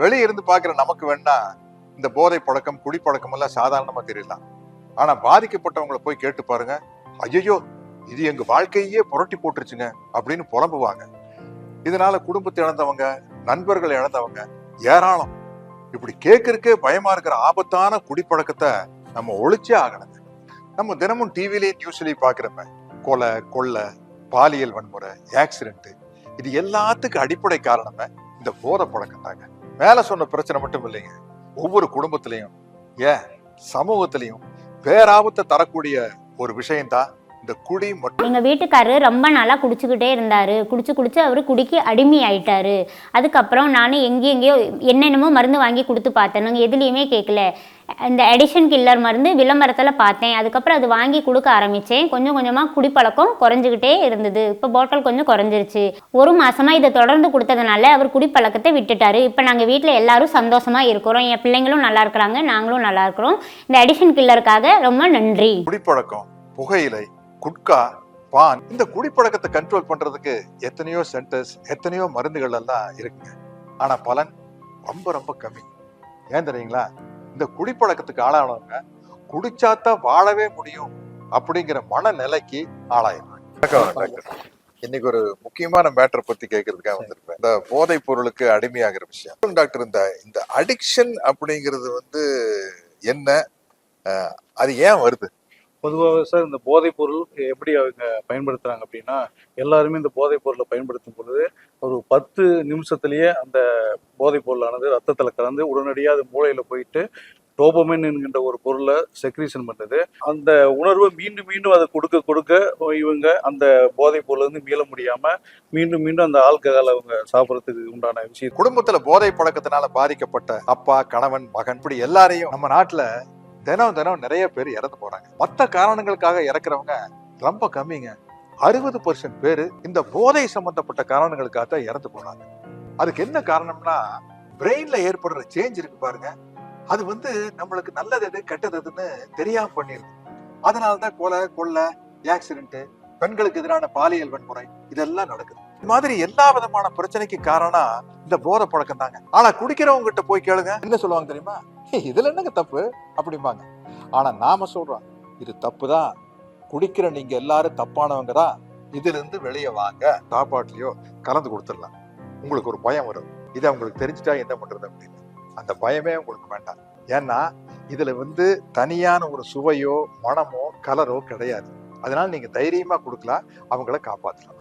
வெளியே இருந்து பாக்குற நமக்கு வேணா இந்த போதை பழக்கம் குடிப்பழக்கம் எல்லாம் சாதாரணமா தெரியலாம். ஆனா பாதிக்கப்பட்டவங்களை போய் கேட்டு பாருங்க. ஐயோ இது எங்க வாழ்க்கையே புரட்டி போட்டுருச்சுங்க அப்படின்னு புலம்புவாங்க. இதனால குடும்பத்தை இழந்தவங்க நண்பர்கள் இழந்தவங்க ஏராளம். இப்படி கேட்கறக்கே பயமா இருக்கிற ஆபத்தான குடிப்பழக்கத்தை நம்ம ஒழிச்சே ஆகணுங்க. நம்ம தினமும் டிவிலையும் நியூஸ்லயும் பாக்குறப்ப கொலை கொள்ளை பாலியல் வன்முறை ஆக்சிடென்ட் இது எல்லாத்துக்கும் அடிப்படை காரணமே இந்த போதை பழக்கம் தாங்க மேலே சொன்ன பிரச்சனை மட்டும் இல்லைங்க. ஒவ்வொரு குடும்பத்திலையும் ஏன்? சமூகத்திலையும் பேராபத்தை தரக்கூடிய ஒரு விஷயம்தான் இந்த குடி மற்றும் எங்கள் வீட்டுக்காரரு ரொம்ப நாளாக குடிச்சுக்கிட்டே இருந்தார். குடிச்சு குடிச்சு அவர் குடிக்கு அடிமை ஆயிட்டாரு அதுக்கப்புறம் நான் எங்கேயும் எங்கேயோ என்னென்னமோ மருந்து வாங்கி கொடுத்து பார்த்தேனுங்க எதுலேயுமே கேட்கல இந்த அடிஷன் கில்லர் மருந்து விளம்பரத்தில் பார்த்தேன். அதுக்கப்புறம் அது வாங்கி கொடுக்க ஆரம்பித்தேன் கொஞ்சம் கொஞ்சமாக குடிப்பழக்கம் குறைஞ்சிக்கிட்டே இருந்தது. இப்போ பாட்டில் கொஞ்சம் குறைஞ்சிருச்சு. ஒரு மாசமாக இதை தொடர்ந்து கொடுத்ததுனால அவர் குடிப்பழக்கத்தை விட்டுட்டாரு. இப்போ நாங்கள் வீட்டில் எல்லாரும் சந்தோஷமாக இருக்கிறோம். என் பிள்ளைங்களும் நல்லா இருக்கிறாங்க. நாங்களும் நல்லா இருக்கிறோம். இந்த அடிஷன் கில்லருக்காக ரொம்ப நன்றி. குடிப்பழக்கம் புகையிலை குட்கா பான் இந்த குடிப்பழக்கத்தை கண்ட்ரோல் பண்றதுக்கு எத்தனையோ சென்டர்ஸ் எத்தனையோ மருந்துகள் எல்லாம் இருக்குங்க. ஆனா பலன் ரொம்ப ரொம்ப கம்மி. ஏன் தெரியுங்களா? இந்த குடிப்பழக்கத்துக்கு ஆளானவங்க குடிச்சாத்தான் வாழவே முடியும் அப்படிங்கிற மனநிலைக்கு ஆளாயிடுறாங்க. இன்னைக்கு ஒரு முக்கியமான மேட்டர் பத்தி கேட்கறதுக்காக வந்திருப்பேன் இந்த போதைப் பொருளுக்கு அடிமையாகிற விஷயம். டாக்டர் இந்த இந்த அடிக்ஷன் அப்படிங்கிறது வந்து என்ன? அது ஏன் வருது? பொதுவாக சார் இந்த போதைப் பொருள் எப்படி அவங்க பயன்படுத்துறாங்க அப்படின்னா எல்லாருமே இந்த போதைப் பொருளை பயன்படுத்தும் பொழுது ஒரு பத்து நிமிஷத்துலேயே அந்த போதைப் பொருளானது ரத்தத்தில் கலந்து உடனடியாக அது மூளையில் போயிட்டு டோபமின் என்கின்ற ஒரு பொருளை செக்ரீஷன் பண்ணுது அந்த உணர்வை மீண்டும் மீண்டும் அதை கொடுக்க கொடுக்க இவங்க அந்த போதைப் பொருள்லேருந்து மீள முடியாம மீண்டும் மீண்டும் அந்த ஆல்கஹால் அவங்க சாப்பிட்றதுக்கு உண்டான விஷயம். குடும்பத்தில் போதை பழக்கத்தினால பாதிக்கப்பட்ட அப்பா கணவன் மகன் இப்படி எல்லாரையும் நம்ம நாட்டில் தினம் தினம் நிறைய பேர் இறந்து போறாங்க. மத்த காரணங்களுக்காக இறக்குறவங்க ரொம்ப கம்மிங்க. அறுபது பர்சன்ட் பேரு இந்த போதை சம்பந்தப்பட்ட காரணங்களுக்காக தான் இறந்து போறாங்க அதுக்கு என்ன காரணம்னா பிரெயின்ல ஏற்படுற சேஞ்ச் இருக்கு பாருங்க. அது வந்து நம்மளுக்கு நல்லது எது கெட்டது எதுன்னு தெரியாம பண்ணிருது. அதனாலதான் கொலை கொள்ளை ஆக்சிடென்ட் பெண்களுக்கு எதிரான பாலியல் வன்முறை இதெல்லாம் நடக்குது. மாதிரி எல்லா விதமான பிரச்சனைக்கு காரணம் இந்த போதை பழக்கம் தாங்க. ஆனா குடிக்கிறவங்க கிட்ட போய் கேளுங்க. என்ன சொல்லுவாங்க தெரியுமா? இதுல என்னங்க தப்பு? அப்படிம்பாங்க. ஆனா நாம சொல்றோம் இது தப்பு தான் குடிக்கிற நீங்க எல்லாரும் தப்பானவங்க தான். இதுல இருந்து வெளியே வாங்க. சாப்பாட்டுலயோ கலந்து கொடுத்துடலாம். உங்களுக்கு ஒரு பயம் வரும். இது அவங்களுக்கு தெரிஞ்சுட்டா என்ன பண்றது அப்படின்னு. அந்த பயமே உங்களுக்கு வேண்டாம். ஏன்னா இதுல வந்து தனியான ஒரு சுவையோ மணமோ கலரோ கிடையாது. அதனால நீங்க தைரியமா கொடுக்கலாம். அவங்கள காப்பாற்றலாம்